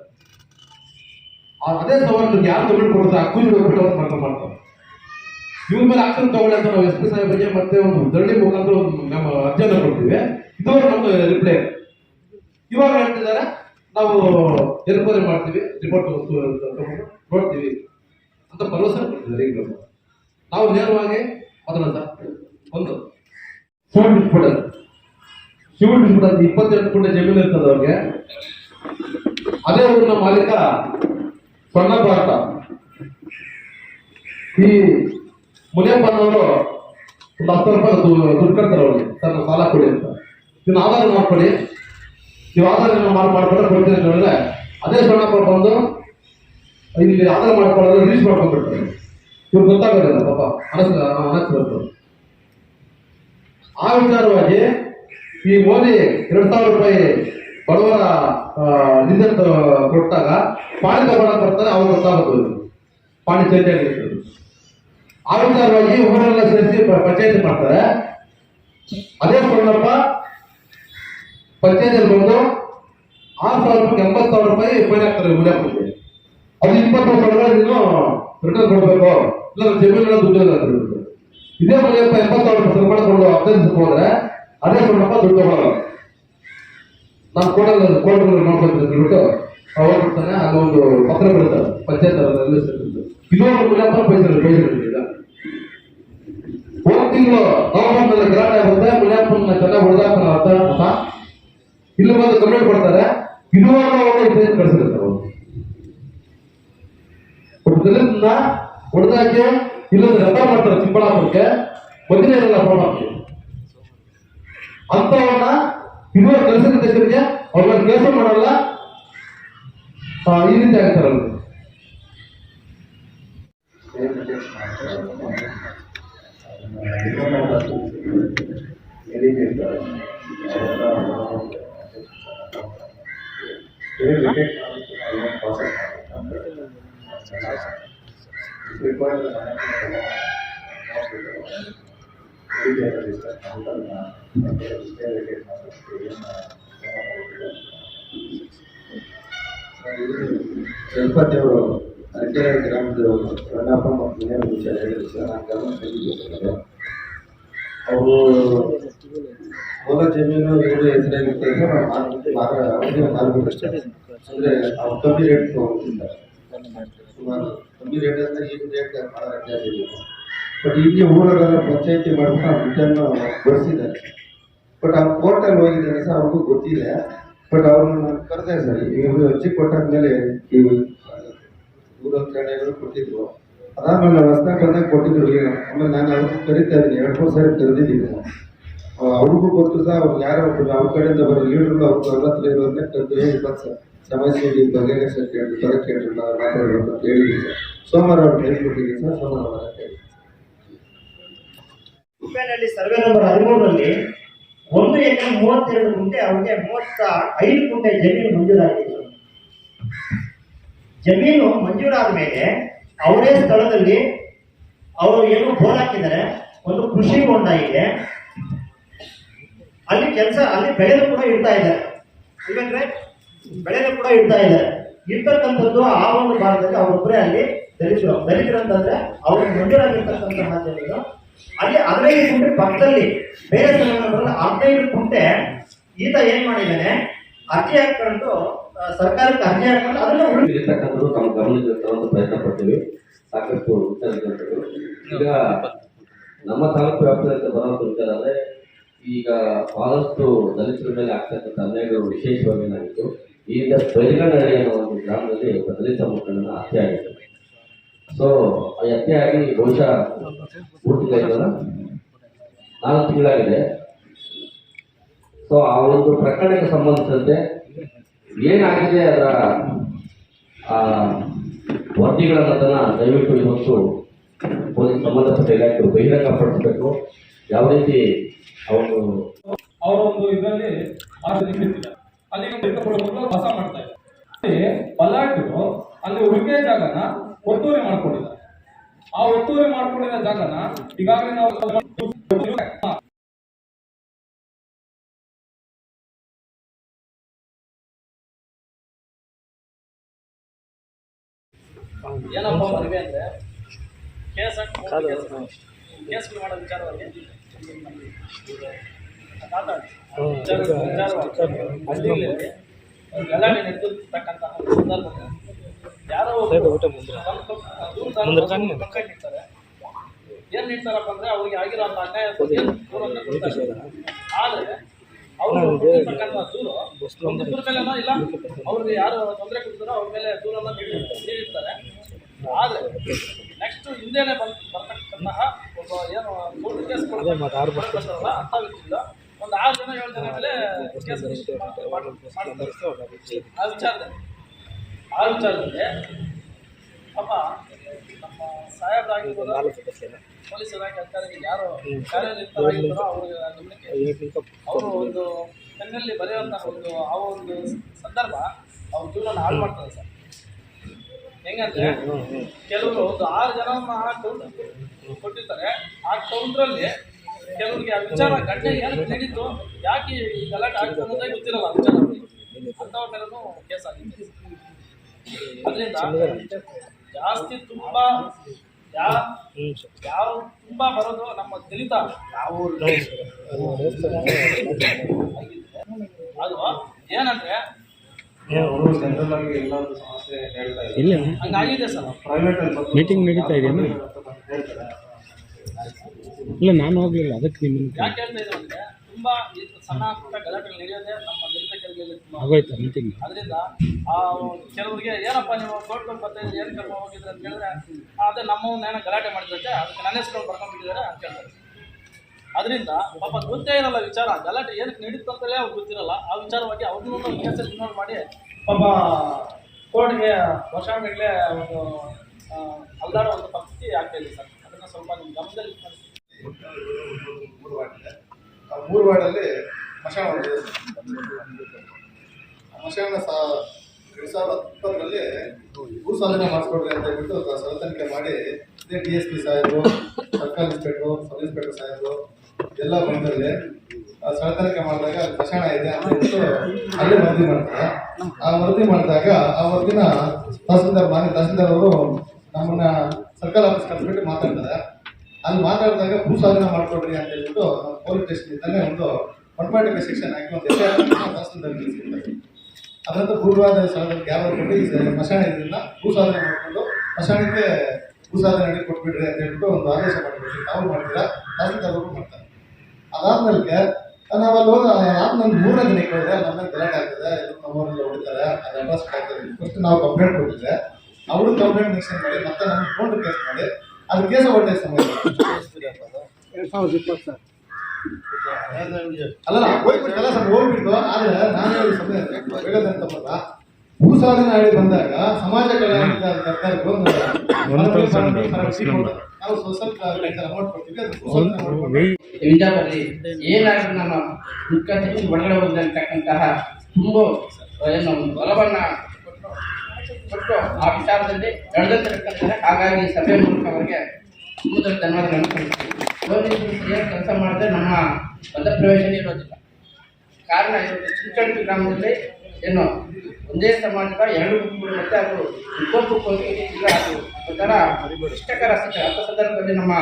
H: ಆ- ಅದೇ ಸವಾಲು ಯಾರು ಕಂಪ್ಲೇಂಟ್ ಕೊಡ್ತಾರೆ ಅಕ್ಕೂಜಿ ಹೋಗ್ಬಿಟ್ಟು ಅವ್ರು ಮಾತ್ರ ಮಾಡ್ತಾರೆ. ಇವ್ರ ಮೇಲೆ ಆಕ್ಷನ್ ತಗೊಳ್ಳಿ ಅಂತ ನಾವು ಎಸ್ ಪಿ ಸಾಹೇಬರಿಗೆ ಮತ್ತೆ ಒಂದು ಧರಣಿ ಮುಖಾಂತರ ಒಂದು ನಮ್ಮ ಅರ್ಜಿಯನ್ನು ಕೊಡ್ತೀವಿ. ಇದು ನಮ್ದು ರಿಪ್ಲೈ ಇವಾಗ ಹೇಳ್ತಿದ್ದಾರೆ ನಾವು ನಿರ್ಮೂಲನೆ ಮಾಡ್ತೀವಿ ರಿಪೋರ್ಟ್ ನೋಡ್ತೀವಿ ಅಂತ ಭರವಸೆ ಕೊಡ್ತಿದ್ದಾರೆ ಈಗ ನಾವು ನೇರವಾಗಿ ಅದನ್ನ ಒಂದು ಶಿವನ್ ಬಿಟ್ಬಿಡೋದು ಶಿವನ್ ಬಿಟ್ಬಿಡೋದು ಇಪ್ಪತ್ತೆಂಟು ಗುಂಟೆ ಜಮೀನು ಇರ್ತದೆ ಅವ್ರಿಗೆ. ಅದೇ ಊರಿನ ಮಾಲೀಕ ಸಣ್ಣ ಭಾರತ ಈ ಮುನಿಯಪ್ಪನವರು ಒಂದು ಹತ್ತು ರೂಪಾಯಿ ದುಡ್ಡು ಕಟ್ತಾರೆ ಅವ್ರಿಗೆ. ನಾವು ಸಾಲ ಕೊಡಿ ಅಂತ. ಇದನ್ನ ಆಧಾರ ಮಾಡ್ಕೊಳ್ಳಿ. ನೀವು ಆಧಾರ ಮಾರ್ಕ್ ಮಾಡ್ಕೊಂಡ್ರೆ ಕೊಡ್ತೀನಿ ಹೇಳಿದ್ರೆ, ಅದೇ ಸಣ್ಣಪ್ಪ ಬಂದು ಇಲ್ಲಿ ಆಧಾರ ಮಾಡ್ಕೊಳ್ಳೋದು ರಿಲೀಸ್ ಮಾಡ್ಕೊಂಡ್ಬಿಡ್ತಾರೆ ಇವ್ರು ಗೊತ್ತಾಗೋದಿಲ್ಲ, ಪಾಪ ಅನಸ್ ಅನಸ್ರದ್ದು ಆ ವಿಚಾರವಾಗಿ ಈ ಮೋದಿ ಎರಡ್ ಸಾವಿರ ರೂಪಾಯಿ ಬಡವರ ನಿಂದ ಕೊಟ್ಟಾಗ ಪಾಣಿ ತಗೊಳಕ್ ಬರ್ತಾರೆ, ಅವ್ರು ಗೊತ್ತಾಗುತ್ತೆ ಪಾಣಿ ಚೇಂಜ್ ಆಗಿರ್ತದೆ ಆ ವಿಚಾರವಾಗಿ ಊರೆಲ್ಲ ಸೇರಿಸಿ ಪಂಚಾಯತಿ ಮಾಡ್ತಾರೆ. ಅದೇ ಸಣ್ಣಪ್ಪ ಪಂಚಾಯತಿಯಲ್ಲಿ ಬಂದು ಆರು ಸಾವಿರ ರೂಪಾಯಿ ಎಂಬತ್ತು ಸಾವಿರ ರೂಪಾಯಿ ಫೈನ್ ಹಾಕ್ತಾರೆ ಮುನಿಯಪ್ಪನಿಗೆ ಅದು ಇಪ್ಪತ್ತು ವರ್ಷ ನೀನು ರಿಟರ್ನ್ ಕೊಡಬೇಕು. ಇಲ್ಲ ನನ್ನ ಜಮೀನಿನ ದುಡ್ಡು ಇಲ್ಲ ಅಂತ ಹೇಳ್ಬಿಟ್ಟು. ಇದೇ ಮುನಿಯಪ್ಪ ಎಂಬತ್ತು ಸಾವಿರ ರೂಪಾಯಿ ಸನ್ಮಾನ ಕೊಂಡು ಅಭ್ಯರ್ಥಿಸಕ್ಕೆ ಹೋದ್ರೆ ಅದೇ ಸಣ್ಣಪ್ಪ ದುಡ್ಡು ತಗೊಳ್ಳಲ್ಲ ನಾನು ಕೊಡಲ್ಲ ಕೋರ್ಟ್ಗಳು ನೋಡ್ಬೇಕು ಅಂತ ಹೇಳ್ಬಿಟ್ಟು ಹೋಗ್ಬಿಡ್ತಾನೆ ಅಲ್ಲಿ ಒಂದು ಪತ್ರ ಬಿಡ್ತಾರೆ ಪಂಚಾಯತ್ ಇದು ಒಂದು ಮುನಿಯಪ್ಪ ಪೈಸೆ ಪೈಸೆ ಬಿಟ್ಟಿಲ್ಲ ಹೋದ ತಿಂಗಳು ನವೆಂಬರ್ನಲ್ಲಿ ಗಲಾಟೆ ಆಗುತ್ತೆ ಮುನಿಯಪ್ಪನ ಚೆನ್ನಾಗಿ ಹೊಡೆದಾಕ್ತಾನ ಅರ್ಥ ಅಂತ. ಇಲ್ಲಿ ಬಂದು ಕಂಪ್ಲೇಂಟ್ ಕೊಡ್ತಾರೆ ಇದುವರೆಗೂ ಅವರು ಇದ್ದೇನೆ ಕಳಿಸಿರ್ತಾರೆ ಅವರು ಒಬ್ಬ ದಲಿತನ ಹೊಡೆದಾಕಿ ಇಲ್ಲೊಂದು ರೆಫರ್ ಮಾಡ್ತಾರೆ ಚಿಕ್ಕಬಳ್ಳಾಪುರಕ್ಕೆ ಮೊದಲೇ ಇರಲ್ಲ ಫೋನ್ ಅಂತವನ್ನ ಇದುವರೆಗೆ ಕಳಿಸಿದ ದೇಶಕ್ಕೆ ಅವ್ರ ಮೇಲೆ ಕೆಲಸ ಮಾಡಲ್ಲ ಆ, ಈ ರೀತಿ ಆಗ್ತಾರೆ ಅವ್ರು
I: ಗಣಪತಿ ಅವರು ಅರಕೆ ಗ್ರಾಮದ ರಂಗಪ್ಪ ಮತ್ತು ಮನೆಯ ವಿಷಯ ಹೇಳಿದ್ರು ಸರ್ ನಾನು ಗಮನ ತೆಗೆದುಕೊಂಡಿದ್ದೆ ಅವರು ಹೊಲ ಜಮೀನು ಇವರು ಹೆಸರಾಗಿರ್ತದೆ ಅಂದ್ರೆ ಅಂದ್ರೆ ಅವ್ರು ಕಮ್ಮಿ ರೇಟ್ ತಗೊಂಡಿದ್ದಾರೆ ಸುಮಾರು ಕಮ್ಮಿ ರೇಟ್ ಅಂದ್ರೆ ಈಗ ರೇಟ್ ಬಟ್ ಇಲ್ಲಿ ಊರಲ್ಲ ಪಂಚಾಯತಿ ಮಾಡ್ಬಿಟ್ಟು ಆ ಬಳಸಿದ್ದಾರೆ ಬಟ್ ಆ ಕೋರ್ಟಲ್ಲಿ ಹೋಗಿದ್ದಾರೆ ಸರ್, ಅವ್ರಿಗೂ ಗೊತ್ತಿಲ್ಲ. ಬಟ್ ಅವ್ರನ್ನ ನಾನು ಕರೆದೆ ಸರ್, ಇವರು ಅರ್ಜಿ ಕೊಟ್ಟಾದ್ಮೇಲೆ ಈ ಊರ ಠಾಣೆಗಳು ಕೊಟ್ಟಿದ್ರು. ಅದಾದ್ಮೇಲೆ ಹೊಸ್ದಾಗಿ ಬಂದಾಗ ಕೊಟ್ಟಿದ್ರು. ಆಮೇಲೆ ನಾನು ಅವ್ರಿಗೆ ಕರಿತಾ ಇದ್ದೀನಿ. ಎರಡು ಮೂರು ಸಾರಿ ಕರೆದಿದ್ದೀನಿ. ಅವ್ರಿಗೂ ಅವ್ರು ಯಾರೋ ಒಬ್ರು ಅವ್ರ ಕಡೆಯಿಂದ ಬರೋ ಲೀಡರ್ಗಳು ಅವ್ರು ಅವ್ರ ಹತ್ರ ಇರೋದನ್ನ ಕರೆದು ಹೇಳಿ ಬಂದು ಸರ್ ಸಮಸ್ಯೆ ಬಗ್ಗೆ ಸರ್ ಕೇಳಿ ಬರ ಕೇಳಿ ನಾವು ಮಾತಾಡಬೇಕು ಅಂತ ಹೇಳಿ ಸರ್ ಸೋಮವಾರ ಅವ್ರು ಕೈ ಕೊಟ್ಟಿದ್ದೀನಿ ಸರ್, ಸೋಮವಾರ ಹೇಳಿ
J: ಸರ್ವೆ ನಂಬರ್ ಹದಿಮೂರರಲ್ಲಿ ಒಂದು ಎಕರೆ ಮೂವತ್ತೆರಡು ಗುಂಟೆ ಅವ್ರಿಗೆ ಮೂವತ್ತ ಐದು ಗುಂಟೆ ಜಮೀನು ಮಂಜೂರಾಗಿತ್ತು ಜಮೀನು ಮಂಜೂರಾದ ಮೇಲೆ ಅವರೇ ಸ್ಥಳದಲ್ಲಿ ಅವರು ಏನು ಬೋರ್ ಹಾಕಿದ್ದಾರೆ, ಒಂದು ಕೃಷಿ ಹೊಂಡ ಇದೆ. ಅಲ್ಲಿ ಕೆಲಸ, ಅಲ್ಲಿ ಬೆಳೆದು ಕೂಡ ಇಡ್ತಾ ಇದ್ದಾರೆ. ಇಲ್ಲಂದ್ರೆ ಬೆಳೆದು ಕೂಡ ಇಡ್ತಾ ಇದ್ದಾರೆ. ಇರ್ತಕ್ಕಂಥದ್ದು ಆ ಒಂದು ಭಾಗದಲ್ಲಿ ಅವರೊಬ್ಬರೇ ಅಲ್ಲಿ ದಲಿತರು. ದಲಿತರು ಅಂತಂದ್ರೆ ಅವರು ಮಂಜೂರಾಗಿರ್ತಕ್ಕಂತಹ ಜನರು. ಅಲ್ಲಿ ಹದಿನೈದು ಗುಂಟೆ ಪಕ್ಕದಲ್ಲಿ ಬೇರೆ ಸ್ಥಳಗಳಲ್ಲಿ ಹದಿನೈದು ಗುಂಟೆ ಈತ ಏನ್ ಮಾಡಿದ್ದಾನೆ? ಅರ್ಜಿ ಹಾಕೊಂಡು ಸರ್ಕಾರಕ್ಕೆ ಅರ್ಜಿ ಹಾಕೊಂಡು ಅದನ್ನ
E: ಇರ್ತಕ್ಕಂಥದ್ದು ತಮ್ಮ ಗಮನಕ್ಕೆ ತರುವಂತ ಪ್ರಯತ್ನ ಪಡ್ತೀವಿ. ಸಾಕಷ್ಟು ವಿಚಾರಗಳು ಈಗ ನಮ್ಮ ತಾಲೂಕು ವ್ಯಾಪ್ತಿಯಲ್ಲಿ ಬರುವಂತ ವಿಚಾರ ಅಂದ್ರೆ ಈಗ ಬಹಳಷ್ಟು ದಲಿತರ ಮೇಲೆ ಆಗ್ತಕ್ಕಂಥ ಅನ್ಯಾಯಗಳು ವಿಶೇಷವಾಗಿ ಏನಾಗಿತ್ತು ಈಗ ಬೈಲನಹಳ್ಳಿ ಅನ್ನೋ ಒಂದು ಗ್ರಾಮದಲ್ಲಿ ಒಬ್ಬ ದಲಿತ ಮಕ್ಕಳನ್ನ ಹತ್ಯೆ ಆಗಿತ್ತು. ಸೊ ಹತ್ಯೆ ಆಗಿ ಬಹುಶಃ ಹುಟ್ಟಿದ ನಾಲ್ಕು ತಿಂಗಳಾಗಿದೆ. ಸೊ ಆ ಒಂದು ಪ್ರಕರಣಕ್ಕೆ ಸಂಬಂಧಿಸಿದಂತೆ ಏನಾಗಿದೆ ಅದರ, ಆ, ವರದಿಗಳನ್ನು ಅದನ್ನು ದಯವಿಟ್ಟು ಇವತ್ತು ಪೊಲೀಸ್ ಸಂಬಂಧಪಟ್ಟ ಇಲಾಖೆಗಳು ಬಹಿರಂಗಪಡಿಸಬೇಕು ಯಾವ ರೀತಿ ಅವರು
K: ಅವರ ಒಂದು ಇದರಲ್ಲಿ ಅಲ್ಲಿ ಹೊಸ ವಾಸ ಮಾಡ್ತಾ ಇದ್ದಾರೆ. ಅಲ್ಲಿ ಪಲಾಟರು ಅಲ್ಲಿ ಉಳಿಕೆ ಜಾಗನ ಒತ್ತುವರಿ ಮಾಡ್ಕೊಂಡಿದ್ದಾರೆ. ಆ ಒತ್ತುವರಿ ಮಾಡ್ಕೊಂಡಿರೋ ಜಾಗನ ಈಗಾಗಲೇ ನಾವು
G: ಏನಪ್ಪ ಮದುವೆ ಅಂದ್ರೆ ಕೇಸ್ ಕೇಸ್ ಮಾಡೋ ವಿಚಾರವಾಗಿ? ಗಲಾಟೆ ನಡೆದಿರ್ತಕ್ಕಂತಹ ಸಂದರ್ಭದಲ್ಲಿ ಯಾರೋ ಇರ್ತಾರೆ ಏನು ನೀಡ್ತಾರಪ್ಪ ಅಂದ್ರೆ ಅವ್ರಿಗೆ ಆಗಿರೋ ಅಂತ ಅನ್ಯಾಯ ದೂರನ್ನ ಕೊಡ್ತಾರೆ ಆದ್ರೆ ಅವರು ಕೊಟ್ಟಿರ್ತಕ್ಕಂಥ ದೂರು ಒಂದಿಬ್ಬರ ಮೇಲೆ ಇಲ್ಲ ಅವ್ರಿಗೆ ಯಾರು ತೊಂದರೆ ಕೊಡ್ತಾರೋ ಅವ್ರ ಮೇಲೆ ದೂರನ್ನು ನೀಡಿ- ನೀಡಿರ್ತಾರೆ. ಆದ್ರೆ ನೆಕ್ಸ್ಟ್ ಹಿಂದೆನೆ ಬಂದು ಬರ್ತಕ್ಕಂತಹ ಒಬ್ಬ ಏನು ಕೋರ್ಟ್ ಒಂದು ಆರು ಜನ ಏಳು ಜನ ಮೇಲೆ ಕೇಸ್ ಆ ವಿಚಾರದಲ್ಲಿ ಆ ವಿಚಾರದಲ್ಲಿ ಪಾಪ ನಮ್ಮ ಸಾಹೇಬರಾಗಿರ್ಬೋದು ಇಲಾಖೆ ಅಧಿಕಾರಿಗಳು ಯಾರು ಕಾರ್ಯನಿರತರಾಗಿರ್ತಾರೋ ಅವ್ರ ಗಮನಕ್ಕೆ ಅವರು ಒಂದು ಪೆನ್ನಲ್ಲಿ ಬರೆಯುವಂತಹ ಒಂದು ಆ ಒಂದು ಸಂದರ್ಭ ಅವ್ರ ಜೀವನ ಹಾಳು ಮಾಡ್ತಾರೆ ಸರ್. ಹೆಂಗಂದ್ರೆ ಕೆಲವರು ಒಂದು ಆರು ಜನ ಕೌಂಟರ್ ಕೊಟ್ಟಿರ್ತಾರೆ. ಆ ಕೌಂಟ್ರಲ್ಲಿ ಕೆಲವರಿಗೆ ಆ ವಿಚಾರ ಗಂಟೆ ಏನಕ್ಕೆ ನಡೀತು ಯಾಕೆ ಈ ಗಲಾಟೆ ಆಗ್ತದೆ ಅನ್ನೋದೇ ಗೊತ್ತಿರಲ್ಲ ಆ ವಿಚಾರ. ಅಂಥವ್ರ ಮೇಲೂ ಕೇಸ್ ಆಗಿದೆ. ಅದರಿಂದ ಜಾಸ್ತಿ ತುಂಬಾ ಯಾವ ಯಾವ ತುಂಬಾ ಬರೋದು ನಮ್ಮ ದಲಿತ ಯಾವ ಅದು ಏನಂದ್ರೆ
H: ಅವರು ಜನರಲ್ ಆಗಿ ಎಲ್ಲಾದ್ರೂ ಸಮಸ್ಯೆ ಹೇಳ್ತಾ ಇದ್ದಾರೆ.
G: ಹಂಗಾಗಿದೆ ಸರ್.
H: ಪ್ರೈವೇಟ್ ಅಲ್ಲಿ
L: ಮೀಟಿಂಗ್ ನಡೀತಾ ಇದೆಯಾ ಇಲ್ಲ ನಾನು ಹೋಗ್ಲಿಲ್ಲ. ಅದಕ್ಕೆ
G: ನಿಮ್ಮ ತುಂಬಾ ಸಣ್ಣ ಪುಟ್ಟ ಗಲಾಟೆಗಳು ನಡೆಯೋದೇ ನಮ್ಮ ದಲಿತ
L: ಆಗೋಯ್ತಾ ಮೀಟಿಂಗ್
G: ಅದರಿಂದ ಆ ಕೆಲವರಿಗೆ ಏನಪ್ಪ ನೀವು ಕೋರ್ಟ್ಗಳು ಬರ್ತಾ ಏನು ಕರ್ಕೊಂಡು ಹೋಗಿದ್ರೆ ಅಂತ ಹೇಳಿದ್ರೆ ಅದೇ ನಮ್ಮವ್ನ ಏನೋ ಗಲಾಟೆ ಮಾಡಿದ್ರೆ ಅದಕ್ಕೆ ನನ್ನ ಹೆಸರು ಬರ್ಕೊಂಡ್ಬಿಟ್ಟಿದ್ದಾರೆ ಅಂತ ಕೇಳ್ತಾರೆ. ಅದರಿಂದ ಪಾಪ ಗೊತ್ತೇ ಇರಲ್ಲ ವಿಚಾರ, ಗಲಾಟೆ ಏನಕ್ಕೆ ನಡೀತು ಅಂತಲೇ ಅವ್ರಿಗೆ ಗೊತ್ತಿರಲ್ಲ. ಆ ವಿಚಾರವಾಗಿ ಒಂದು ಕೇಸಲ್ಲಿ ಇನ್ವಾಲ್ವ್ ಮಾಡಿ, ಪಾಪ ಕೋರ್ಟ್ಗೆ ವರ್ಷಾನುಗಟ್ಟಲೆ ಒಂದು ಅಲ್ದಾಡೋ ಒಂದು ಪರಿಸ್ಥಿತಿ ಆಗ್ತಾ ಇದೆ ಸರ್. ಅದನ್ನು ಸ್ವಲ್ಪ ನಿಮ್ಮ ಗಮನದಲ್ಲಿ
H: ಮೂರು ಆ ಮೂರು ವಾರ್ಡಲ್ಲಿ ಮಶಾಣ ಮಶಾಣ ಸಹ ಎರಡ್ ಸಾವಿರದ ಹತ್ತರಲ್ಲಿ ಭೂ ಸಾಧನೆ ಮಾಡಿಸ್ಕೊಡ್ರಿ ಅಂತ ಹೇಳ್ಬಿಟ್ಟು ಸ್ಥಳ ತನಿಖೆ ಮಾಡಿ ಡಿ ಎಸ್ ಪಿ ಸಾಹೇಬರು, ಸರ್ಕಲ್ ಇನ್ಸ್ಪೆಕ್ಟ್ರು, ಸಬ್ ಇನ್ಸ್ಪೆಕ್ಟರ್ ಸಾಹೇಬರು ಎಲ್ಲ ಬಂದಲ್ಲಿ ಸ್ಥಳ ಮಾಡಿದಾಗ ಅಲ್ಲಿ ಇದೆ ಅಂತ ಹೇಳ್ಬಿಟ್ಟು ಅಲ್ಲಿ ವರದಿ ಮಾಡ್ತಾರೆ. ಆ ವರದಿ ಮಾಡಿದಾಗ ಆ ವರದಿನ ತಹಸೀಲ್ದಾರ್ ಮಾನ್ಯ ತಹಸೀಲ್ದಾರ್ ಅವರು ನಮ್ಮನ್ನ ಸರ್ಕಲ್ ಆಫೀಸ್ ಕರೆದ್ಬಿಟ್ಟು ಮಾತಾಡ್ತಾರೆ. ಅಲ್ಲಿ ಮಾತಾಡಿದಾಗ ಭೂ ಸಾಧನ ಮಾಡ್ಕೊಡ್ರಿ ಅಂತ ಹೇಳ್ಬಿಟ್ಟು ಪೊಲೀಸ್ ಸ್ಟೇಷನ್ ಇಂದಾನೆ ಒಂದು
C: ಒನ್ ಪಾಯಿಂಟ್ ಸೆಕ್ಷನ್ ಹಾಕಿ ಒಂದು ತಹಸೀಲ್ದಾರ್ ಸಿಗ್ತಾರೆ ಅದರಂತೆ ಪೂರ್ವಾದ ಸ್ಥಳದಲ್ಲಿ ಯಾವ ಕೊಟ್ಟು ಮಶಾಣ ಸ್ಮಶಾನ ಭೂ ಸಾಧನೆ ಮಾಡಿಕೊಂಡು ಮಶಾಣಕ್ಕೆ ಭೂ ಸಾಧನೆ ಕೊಟ್ಬಿಡ್ರಿ ಅಂತ ಹೇಳ್ಬಿಟ್ಟು ಒಂದು ಆದೇಶ ಮಾಡಿಬಿಟ್ಟು ತಾವು ಮಾಡ್ತೀರಾ? ತಹಸೀಲ್ದಾರ್ ಮಾಡ್ತಾರೆ. ಅದಾದ್ಮೇಲೆ ನಾವು ಅಲ್ಲಿ ಹೋದ ಯಾಕೆ ನಂದು ಮೂರನೇ ದಿನ ಕೇಳಿದ್ರೆ ನಮ್ಮ ಗಲಾಟೆ ಆಗ್ತದೆ ನಮ್ಮೂರಲ್ಲಿ ಹೊಡಿತಾರೆ ಅದು ಅಡ್ರೆಸ್ ಆಗ್ತದೆ. ಫಸ್ಟ್ ನಾವು ಕಂಪ್ಲೇಂಟ್ ಕೊಟ್ಟಿದ್ದೆ ಅವರು ಕಂಪ್ಲೇಂಟ್ ಮಿಕ್ಸನ್ ಮಾಡಿ ಮತ್ತೆ ನಮ್ಗೆ ಫೋನ್ ಕೇಸ್ ಮಾಡಿ ಅದು ಕೇಸ ಹೊಟ್ಟೆ ಸಮಯ ಅಲ್ಲ ಹೋಗ್ಬಿಟ್ಟಲ್ಲ ಸ್ವಲ್ಪ ಹೋಗ್ಬಿಟ್ಟು ಆದ್ರೆ ನಾನು ಹೇಳಿ ಸಮಯ ಹೇಳೋದಂತ ಭೂ ಸಾಧನೆ ಆಡಿ ಬಂದಾಗ ಸಮಾಜ ಕಲ್ಯಾಣ ಸರ್ಕಾರಕ್ಕೆ ಒಂದು. ನಾವು ಸೋಷಲ್ ಅಮೌಂಟ್ ಕೊಡ್ತೀವಿ
M: ವಿಜಯಪುರದಲ್ಲಿ ಏನಾದ್ರೂ ನಮ್ಮ ದುಃಖ ಹೆಚ್ಚು ಒಳಗಡೆ ಬಂದಿರತಕ್ಕಂತಹ ತುಂಬ ಏನು ಬಲವನ್ನು ಕೊಟ್ಟು ಕೊಟ್ಟು ಆ ವಿಚಾರದಲ್ಲಿ ನಡೆದಿರ್ತಕ್ಕಂತಹ ಹಾಗಾಗಿ ಸಭೆ ಮೂಲಕ ಅವರಿಗೆ ತುಂಬ ಧನ್ಯವಾದಗಳನ್ನು ಕೊಡ್ತೀವಿ ಸರಿಯಾಗಿ ಕೆಲಸ ಮಾಡಿದ್ರೆ ನಮ್ಮ ಮಧ್ಯಪ್ರವೇಶನೇ ಇರೋದಿಲ್ಲ. ಕಾರಣ ಇರೋದು ಚಿಕ್ಕಂಟಿ ಗ್ರಾಮದಲ್ಲಿ ಏನು, ಒಂದೇ ಸಮಾಜದ ಎರಡು ಗುಂಪುಗಳು ಮತ್ತೆ ಅದು ಈಗ ಅದು ಒಂಥರ ಇಷ್ಟಕರ ಅಂಥ ಸಂದರ್ಭದಲ್ಲಿ ನಮ್ಮ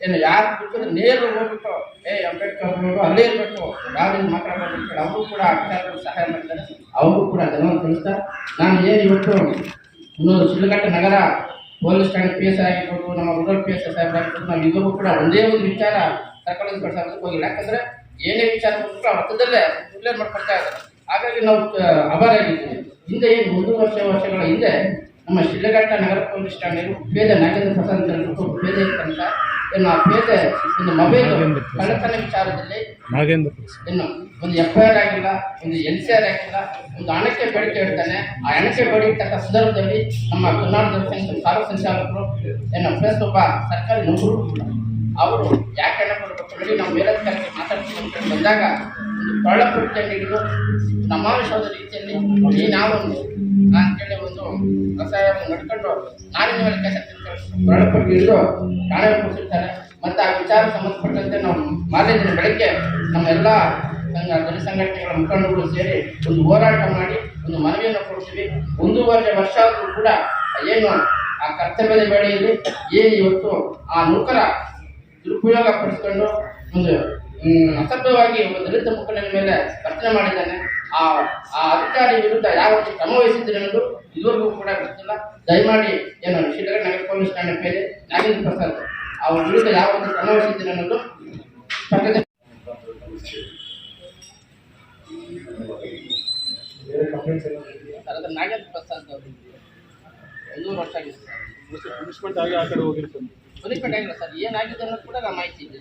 M: ಏನು ಯಾರು ಬಿಟ್ಟರೆ ನೇರ ಹೋಗ್ಬಿಟ್ಟು, ಏ, ಅಂಬೇಡ್ಕರ್ ಅವರು ಅಲ್ಲೇ ಇರಬೇಕು ಯಾವ್ದು ಮಾತಾಡಬೇಕು ಅವರು ಕೂಡ ಅಧಿಕಾರಿಗಳು ಸಹಾಯ ಮಾಡ್ತಾರೆ. ಅವರು ಕೂಡ ಜನವನ್ನು ತಿಳಿಸ್ತಾ ನಾನು ಏನು ಇವತ್ತು ಇನ್ನೊಂದು ಸುಳ್ಳುಘಟ್ಟ ನಗರ ಪೊಲೀಸ್ ಠಾಣೆ ಪಿ ಎಸ್ ಆಗಿರ್ಬೋದು, ನಮ್ಮ ರೂರಲ್ ಪಿ ಎಸ್ ಎಸ್ ಆಗಿರ್ಬೋದು, ನಾವು ಇವರು ಕೂಡ ಒಂದೇ ಒಂದು ವಿಚಾರ ಸರ್ಕಾರದಲ್ಲಿ ಬಳಸೋದಕ್ಕೆ ಹೋಗಿಲ್ಲ. ಯಾಕಂದ್ರೆ ಏನೇ ವಿಚಾರ ಅವ್ರ ಅರ್ಥದಲ್ಲೇ ಮಾಡ್ಕೊಳ್ತಾ ಇದ್ದಾರೆ. ಹಾಗಾಗಿ ನಾವು ಅಭಾರಿಯಾಗಿದ್ದೀವಿ ಹಿಂದೆ ಏನು ಒಂದು ವರ್ಷ ವರ್ಷಗಳ ಹಿಂದೆ ನಮ್ಮ ಶಿಡ್ಲಘಟ್ಟ ನಗರ ಪೊಲೀಸ್ ಠಾಣೆಯಲ್ಲಿ ಪೇದೆ ನಾಗೇಂದ್ರ ಪ್ರಸಾದ್ ಅಂತ ಪೇದೆ ಇತ್ತಂತ ಏನು ಆ ಪೇದೆ ಒಂದು ಮೊಬೈಲ್ ಕಳ್ಳತನ ವಿಚಾರದಲ್ಲಿ ಇನ್ನು ಒಂದು ಎಫ್ ಐ ಆರ್ ಆಗಿಲ್ಲ ಒಂದು ಎನ್ ಸಿ ಆರ್ ಆಗಿಲ್ಲ ಒಂದು ಹಣಕ್ಕೆ ಬೇಡಿಕೆ ಇಡ್ತಾನೆ. ಆ ಹಣಕ್ಕೆ ಬೇಡಿರ್ತಕ್ಕ ಸಂದರ್ಭದಲ್ಲಿ ನಮ್ಮ ಕರ್ನಾಟಕ ದರ್ಶನ ಸಾರ್ವ ಸಂಚಾಲಕರು ಏನು ಪ್ಲಸ್ ಒಬ್ಬ ಸರ್ಕಾರಿ ನೌಕರು ಅವರು ಯಾಕೆ ಹಣ ಕೊಡಬೇಕು ಹೇಳಿ ನಾವು ಮೇಲಧಿಕಾರಿಗೆ ಮಾತಾಡ್ತೀವಿ ಅಂತ ಬಂದಾಗ ಒಂದು ಕಳ್ಳ ಕೃತ್ಯ ಹಿಡಿದು ಸಮಾವೇಶವಾದ ರೀತಿಯಲ್ಲಿ ಈ ನಾವೊಂದು ಅಂತೇಳಿ ಒಂದು ರಸಾಯನ ನಡ್ಕೊಂಡು ನಾಡಿನ ಮೇಲೆ ಕೆಲಸ ಕಳ್ಳಪಟ್ಟು ಹಿಡಿದು ಠಾಣೆ ಕೊಡ್ತಿರ್ತಾರೆ ಮತ್ತು ಆ ವಿಚಾರ ಸಂಬಂಧಪಟ್ಟಂತೆ ನಾವು ಮಾರನೇ ದಿನ ಬೆಳಗ್ಗೆ ನಮ್ಮ ಎಲ್ಲ ಸಂಘ, ದಲಿತ ಸಂಘಟನೆಗಳ ಮುಖಂಡಗಳು ಸೇರಿ ಒಂದು ಹೋರಾಟ ಮಾಡಿ ಒಂದು ಮನವಿಯನ್ನು ಕೊಡ್ತೀವಿ. ಒಂದೂವರೆ ವರ್ಷ ಆದರೂ ಕೂಡ ಏನು ಆ ಕರ್ತವ್ಯದ ವೇಳೆಯಲ್ಲಿ ಏನು ಇವತ್ತು ಆ ನೌಕರ ದುರುಪಯೋಗ ಪಡಿಸ್ಕೊಂಡು ಒಂದು ಅಸಭ್ಯವಾಗಿ ಒಬ್ಬ ದಲಿತ ಮುಖಂಡನ ಮೇಲೆ ಕರ್ತನೆ ಮಾಡಿದ್ದಾನೆ. ಆ ಆ ಅಧಿಕಾರಿ ವಿರುದ್ಧ ಯಾವ ರೀತಿ ಕ್ರಮ ವಹಿಸಿದ್ದೇನೆ ಅನ್ನೋದು ಇದುವರೆಗೂ ಕೂಡ ಗೊತ್ತಿಲ್ಲ. ದಯಮಾಡಿ ಏನು ಶಿಡ್ಲಘಟ್ಟ ನಗರ ಪೊಲೀಸ್ ಠಾಣೆ ಮೇಲೆ ನಾಗೇಂದ್ರ ಪ್ರಸಾದ್ ಅವ್ರ ವಿರುದ್ಧ ಯಾವ ರೀತಿ ಕ್ರಮ
C: ವಹಿಸಿದ್ದೇನೆ ಇದೆಯಾ?
M: ನಾಗೇಂದ್ರ ಪ್ರಸಾದ್ ಅವರು ವರ್ಷ ಆಗಿದೆ ಸರ್
K: ಪನಿಷ್ಮೆಂಟ್ ಆಗಿ ಆ ಕಡೆ ಹೋಗಿರ್ತಾನೆ.
M: ಪನಿಷ್ಮೆಂಟ್ ಆಗಿಲ್ಲ ಸರ್. ಏನಾಗಿದೆ ಅನ್ನೋದು ಕೂಡ ನಮ್ಮ ಮಾಹಿತಿ ಇದೆ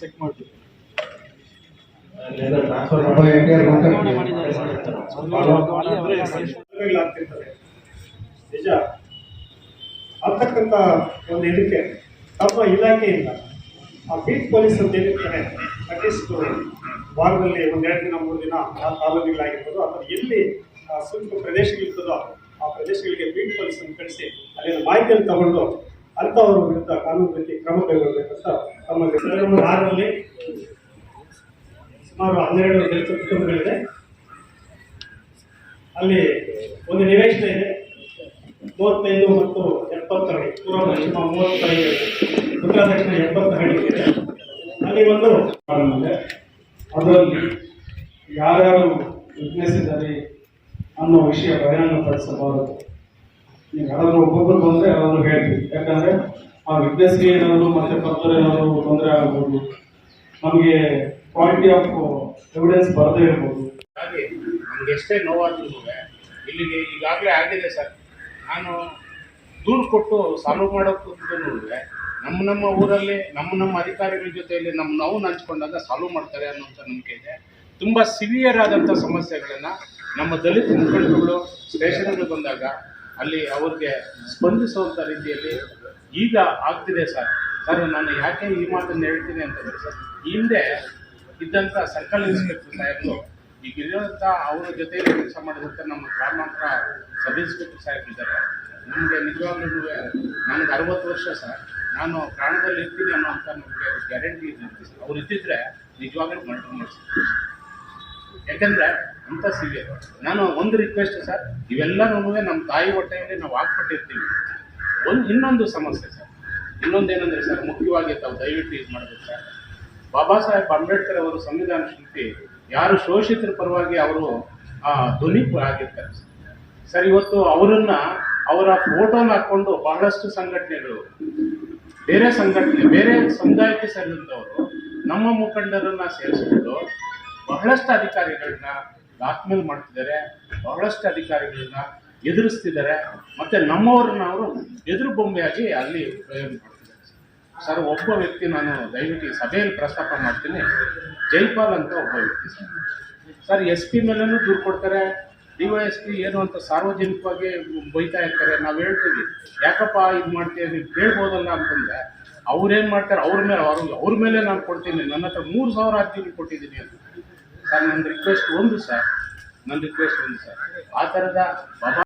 K: ಚೆಕ್ ಮಾಡ್ತೀವಿ
C: ಅಲ್ಲೆಲ್ಲ ಟ್ರಾನ್ಸ್ಫರ್ ಮಾಡೋ ಎನ್ ಟಿ ಆರ್
N: ಆಗ್ತಿರ್ತದೆ ನಿಜ. ಅಂತಕ್ಕಂಥ ಒಂದು ಇದಕ್ಕೆ ತಮ್ಮ ಇಲಾಖೆಯಿಂದ ಆ ಬೀಟ್ ಪೊಲೀಸ್ ಅಂತ ಹೇಳಿರ್ತಾರೆ ಅಟ್ಲೀಸ್ಟ್ ವಾರದಲ್ಲಿ ಒಂದೆರಡು ಎರಡು ದಿನ, ಮೂರು ದಿನ ಆ ಕಾಲೋನಿಗಳಾಗಿರ್ಬೋದು, ಅಥವಾ ಎಲ್ಲಿ ಸೂಕ್ಷ್ಮ ಪ್ರದೇಶಗಳಿರ್ತದೋ ಆ ಪ್ರದೇಶಗಳಿಗೆ ಬೀಟ್ ಪೊಲೀಸನ್ನು ಕಳಿಸಿ ಅಲ್ಲಿನ ಮಾಹಿತಿಯನ್ನು ತಗೊಂಡು ಅಂಥವ್ರ ವಿರುದ್ಧ ಕಾನೂನು ರೀತಿ ಕ್ರಮ ಕೈಗೊಳ್ಳಬೇಕಂತ ತಮ್ಮ ಆರರಲ್ಲಿ ಸುಮಾರು ಹನ್ನೆರಡು ದಲಿತ ಕುಟುಂಬಗಳಿದೆ. ಅಲ್ಲಿ ಒಂದು ನಿವೇಶನ ಇದೆ. ಮೂವತ್ತೈದು ಮತ್ತು ಎಪ್ಪತ್ತು ಅಡಿ ಪೂರ್ವ ಪಶ್ಚಿಮ ಮೂವತ್ತೈದು, ಉತ್ತರ ದಕ್ಷಿಣ ಎಪ್ಪತ್ತು ಅಡಿ ಅಲ್ಲಿ ಒಂದು ಅದರಲ್ಲಿ ಯಾರ್ಯಾರು ವಿಟ್ನೆಸ್ ಇದ್ದಾರೆ ಅನ್ನೋ ವಿಷಯ ಬಹಿರಂಗಪಡಿಸಬಾರದು ನೀವು ಯಾರಾದರೂ ಒಬ್ಬೊಬ್ಬರು ಬಂದರೆ ಯಾರಾದರೂ ಹೇಳ್ತೀವಿ ಯಾಕಂದರೆ ಆ ವಿಟ್ನೆಸ್ಗೆ ಏನಾದರೂ ಮತ್ತೆ ಪತ್ರ ಏನಾದರೂ ತೊಂದರೆ ಆಗ್ಬೋದು, ನಮಗೆ ಕ್ವಾಲಿಟಿ ಆಫ್ ಎವಿಡೆನ್ಸ್ ಬರದೇ ಇರ್ಬೋದು.
L: ಹಾಗೆ ನಮ್ಗೆ ಎಷ್ಟೇ ನೋವಾದ್ರೂ ಇಲ್ಲಿಗೆ ಈಗಾಗಲೇ ಆಗಿದೆ ಸರ್. ನಾನು ದೂರು ಕೊಟ್ಟು ಸಾಲ್ವ್ ಮಾಡೋಕ್ಕೂ ನಮ್ಮ ನಮ್ಮ ಊರಲ್ಲಿ, ನಮ್ಮ ನಮ್ಮ ಅಧಿಕಾರಿಗಳ ಜೊತೆಯಲ್ಲಿ ನಮ್ಮ ನೋವು ಹಂಚ್ಕೊಂಡಾಗ ಸಾಲ್ವ್ ಮಾಡ್ತಾರೆ ಅನ್ನೋಂಥ ನಂಬಿಕೆ ಇದೆ. ತುಂಬ ಸಿವಿಯರ್ ಆದಂಥ ಸಮಸ್ಯೆಗಳನ್ನು ನಮ್ಮ ದಲಿತ ಮುಖಂಡರುಗಳು ಸ್ಟೇಷನ್ಗೆ ಬಂದಾಗ ಅಲ್ಲಿ ಅವ್ರಿಗೆ ಸ್ಪಂದಿಸುವಂಥ ರೀತಿಯಲ್ಲಿ ಈಗ ಆಗ್ತಿದೆ ಸರ್. ಸರ್, ನಾನು ಯಾಕೆ ಈ ಮಾತನ್ನು ಹೇಳ್ತೀನಿ ಅಂತಂದರೆ ಸರ್ ಹಿಂದೆ ಇದ್ದಂಥ ಸರ್ಕಲ್ ಇನ್ಸ್ಪೆಕ್ಟರ್ ಸಾಹೇಬರು ಈಗ ಇರೋಂಥ ಅವರ ಜೊತೆ ಕೆಲಸ ಮಾಡಿದಂಥ ನಮ್ಮ ಗ್ರಾಮಾಂತರ ಸಬ್ ಇನ್ಸ್ಪೆಕ್ಟರ್ ಸಾಹೇಬ್ ಇದ್ದಾರೆ. ನಮಗೆ ನಿಜವಾಗ್ಲೂ ನನಗೆ ಅರವತ್ತು ವರ್ಷ ಸರ್. ನಾನು ಪ್ರಾಣದಲ್ಲಿ ಇರ್ತೀನಿ ಅನ್ನೋಂಥ ನಮಗೆ ಗ್ಯಾರಂಟಿ ಇದೆ. ಸರ್ ಅವ್ರು ಇದ್ದಿದ್ರೆ ನಿಜವಾಗ್ಲೂ ಮರ್ಡರ್ ಮಾಡಿಸ್ತೀನಿ. ಯಾಕಂದ್ರೆ ಅಂತ ಸಿವಿಯರ್ ನಾನು ಒಂದು ರಿಕ್ವೆಸ್ಟ್ ಸರ್ ಇವೆಲ್ಲನೂ ನಮ್ಮ ತಾಯಿ ಹೊಟ್ಟೆಯಲ್ಲಿ ನಾವು ಹಾಕ್ಬಿಟ್ಟಿರ್ತೀವಿ. ಒಂದು ಇನ್ನೊಂದು ಸಮಸ್ಯೆ ಸರ್. ಇನ್ನೊಂದೇನಂದ್ರೆ ಸರ್, ಮುಖ್ಯವಾಗಿ ತಾವು ದಯವಿಟ್ಟು ಇದು ಮಾಡಬೇಕು ಸರ್. ಬಾಬಾ ಸಾಹೇಬ್ ಅಂಬೇಡ್ಕರ್ ಅವರು ಸಂವಿಧಾನ ಶಿಲ್ಪಿ, ಯಾರು ಶೋಷಿತರ ಪರವಾಗಿ ಅವರು, ಆ ಧ್ವನಿ ಆಗಿರ್ತಾರೆ. ಸರ್, ಇವತ್ತು ಅವರನ್ನ ಅವರ ಫೋಟೋನ ಹಾಕೊಂಡು ಬಹಳಷ್ಟು ಸಂಘಟನೆಗಳು, ಬೇರೆ ಸಂಘಟನೆ, ಬೇರೆ ಸಮುದಾಯಕ್ಕೆ ಸೇರಿದಂಥವರು, ನಮ್ಮ ಮುಖಂಡರನ್ನ ಸೇರಿಸ್ಕೊಂಡು ಬಹಳಷ್ಟು ಅಧಿಕಾರಿಗಳನ್ನ ಬ್ಲಾಕ್ಮೇಲ್ ಮಾಡ್ತಿದ್ದಾರೆ, ಬಹಳಷ್ಟು ಅಧಿಕಾರಿಗಳನ್ನ ಎದುರಿಸ್ತಿದ್ದಾರೆ, ಮತ್ತೆ ನಮ್ಮವರನ್ನ ಅವರು ಎದುರು ಬೊಂಬೆಯಾಗಿ ಅಲ್ಲಿ ಪ್ರಯೋಗ ಸರ್, ಒಬ್ಬ ವ್ಯಕ್ತಿ ನಾನು ದಯವಿಟ್ಟು ಈ ಸಭೆಯಲ್ಲಿ ಪ್ರಸ್ತಾಪ ಮಾಡ್ತೀನಿ. ಜೈಪಾಲ್ ಅಂತ ಒಬ್ಬ ವ್ಯಕ್ತಿ ಸರ್. ಸರ್, ಎಸ್ ಪಿ ಮೇಲೂ ದೂರು ಕೊಡ್ತಾರೆ. ಡಿ ವೈ ಎಸ್ ಪಿ ಏನು ಅಂತ ಸಾರ್ವಜನಿಕವಾಗಿ ಬೈತಾ ಇರ್ತಾರೆ. ನಾವು ಹೇಳ್ತೀವಿ. ಯಾಕಪ್ಪ ಇದು ಮಾಡ್ತೀವಿ ನೀವು ಕೇಳ್ಬೋದಲ್ಲ ಅಂತಂದರೆ, ಅವ್ರೇನು ಮಾಡ್ತಾರೆ ಅವ್ರ ಮೇಲೆ, ಅವ್ರ ಅವ್ರ ಮೇಲೆ ನಾನು ಕೊಡ್ತೀನಿ. ನನ್ನ ಹತ್ರ ಮೂರು ಸಾವಿರ ಅರ್ಜಿಗಳು ಕೊಟ್ಟಿದ್ದೀನಿ ಅಂತ. ಸರ್ ನನ್ನ ರಿಕ್ವೆಸ್ಟ್ ಒಂದು ಸರ್. ನನ್ನ ರಿಕ್ವೆಸ್ಟ್ ಒಂದು ಸರ್. ಆ ಥರದ